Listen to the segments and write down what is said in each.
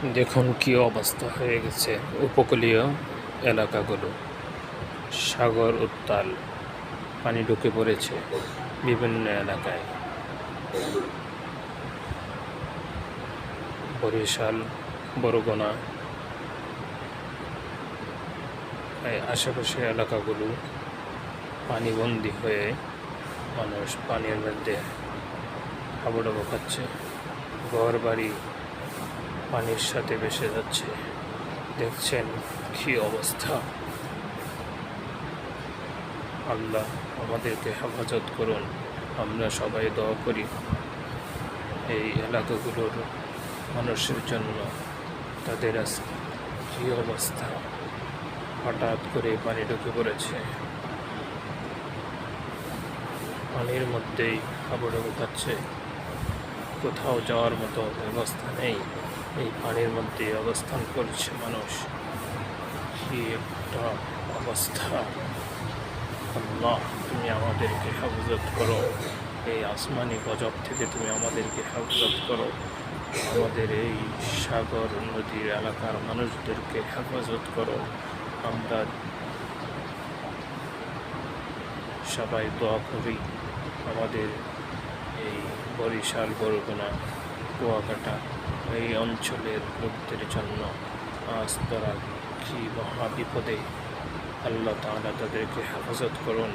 দেখুন কি অবস্থা হয়ে গেছে উপকূলীয় এলাকাগুলো। সাগর উত্তাল পানি ঢুকে পড়েছে বিভিন্ন এলাকায়। বরিশাল, বরগুনা আশেপাশে এলাকাগুলো পানিবন্দি হয়ে মানুষ পানির মধ্যে হাবুডাবু খাচ্ছে। ঘর বাড়ি পানির সাথে ভেসে যাচ্ছে। দেখছেন কি অবস্থা। আল্লাহ আমাদেরকে হেফাজত করুন। আমরা সবাই দোয়া করি এই এলাকাগুলোর মানুষের জন্য। তাদের আজকে কী অবস্থা? হঠাৎ করে পানি ঢুকে পড়েছে। পানির মধ্যেই হাবুডুবু খাচ্ছে। কোথাও যাওয়ার মতো ব্যবস্থা নেই। এই পানির মধ্যে অবস্থান করছে মানুষ। কি একটা অবস্থা। আল্লাহ, তুমি আমাদেরকে হেফাজত করো। এই আসমানি গজব থেকে তুমি আমাদেরকে হেফাজত করো। আমাদের এই সাগর নদীর এলাকার মানুষদেরকে হেফাজত করো। আমরা সবাই দোয়া করি আমাদের এই বরিশাল, বরগুনা, কুয়াকাটা এই অঞ্চলের লোকদের জন্য আজ তারা কি মহা বিপদে আল্লাহ তাআলা তাদেরকে হেফাজত করুন।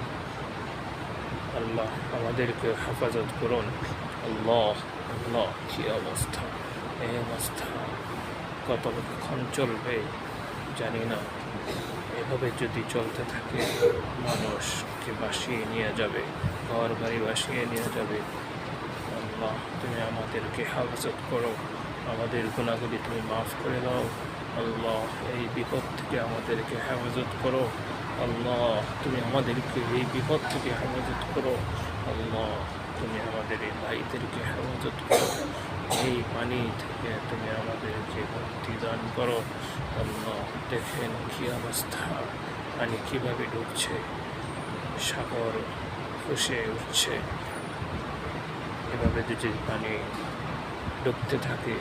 আল্লাহ আমাদেরকে হেফাজত করুন। আল্লাহ আল্লাহ, কি অবস্থা? এই অবস্থা কতক্ষণ চলবে জানি না। এভাবে যদি চলতে থাকে, মানুষকে বাসিয়ে নিয়ে যাবে ঘর বাড়ি বাসিয়ে নিয়ে যাবে। আল্লাহ, তুমি আমাদেরকে হেফাজত করো। আমাদের গুণাগুলি তুমি মাফ করে দাও। আল্লাহ এই বিপদ থেকে আমাদেরকে হেফাজত করো। আল্লাহ, তুমি আমাদেরকে এই বিপদ থেকে হেফাজত করো। আল্লাহ, তুমি আমাদের এই ভাইদেরকে হেফাজত করো। এই পানি থেকে তুমি আমাদেরকে মুক্তি দান করো। আল্লাহ, দেখেন কী অবস্থা পানি কীভাবে ঢুকছে। সাগর ফুসে উঠছে। এভাবে যদি পানি ঢুকতে থাকে,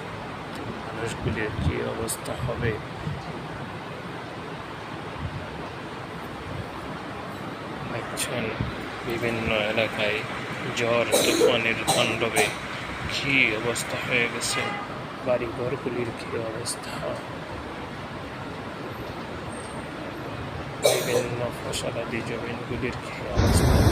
মানুষগুলির কী অবস্থা হবে? বিভিন্ন এলাকায় ঝড়, তুফানের তাণ্ডবে কী অবস্থা হয়ে গেছে? বাড়ি ঘরগুলির কী অবস্থা? বিভিন্ন ফসলাদি জমিনগুলির কী অবস্থা?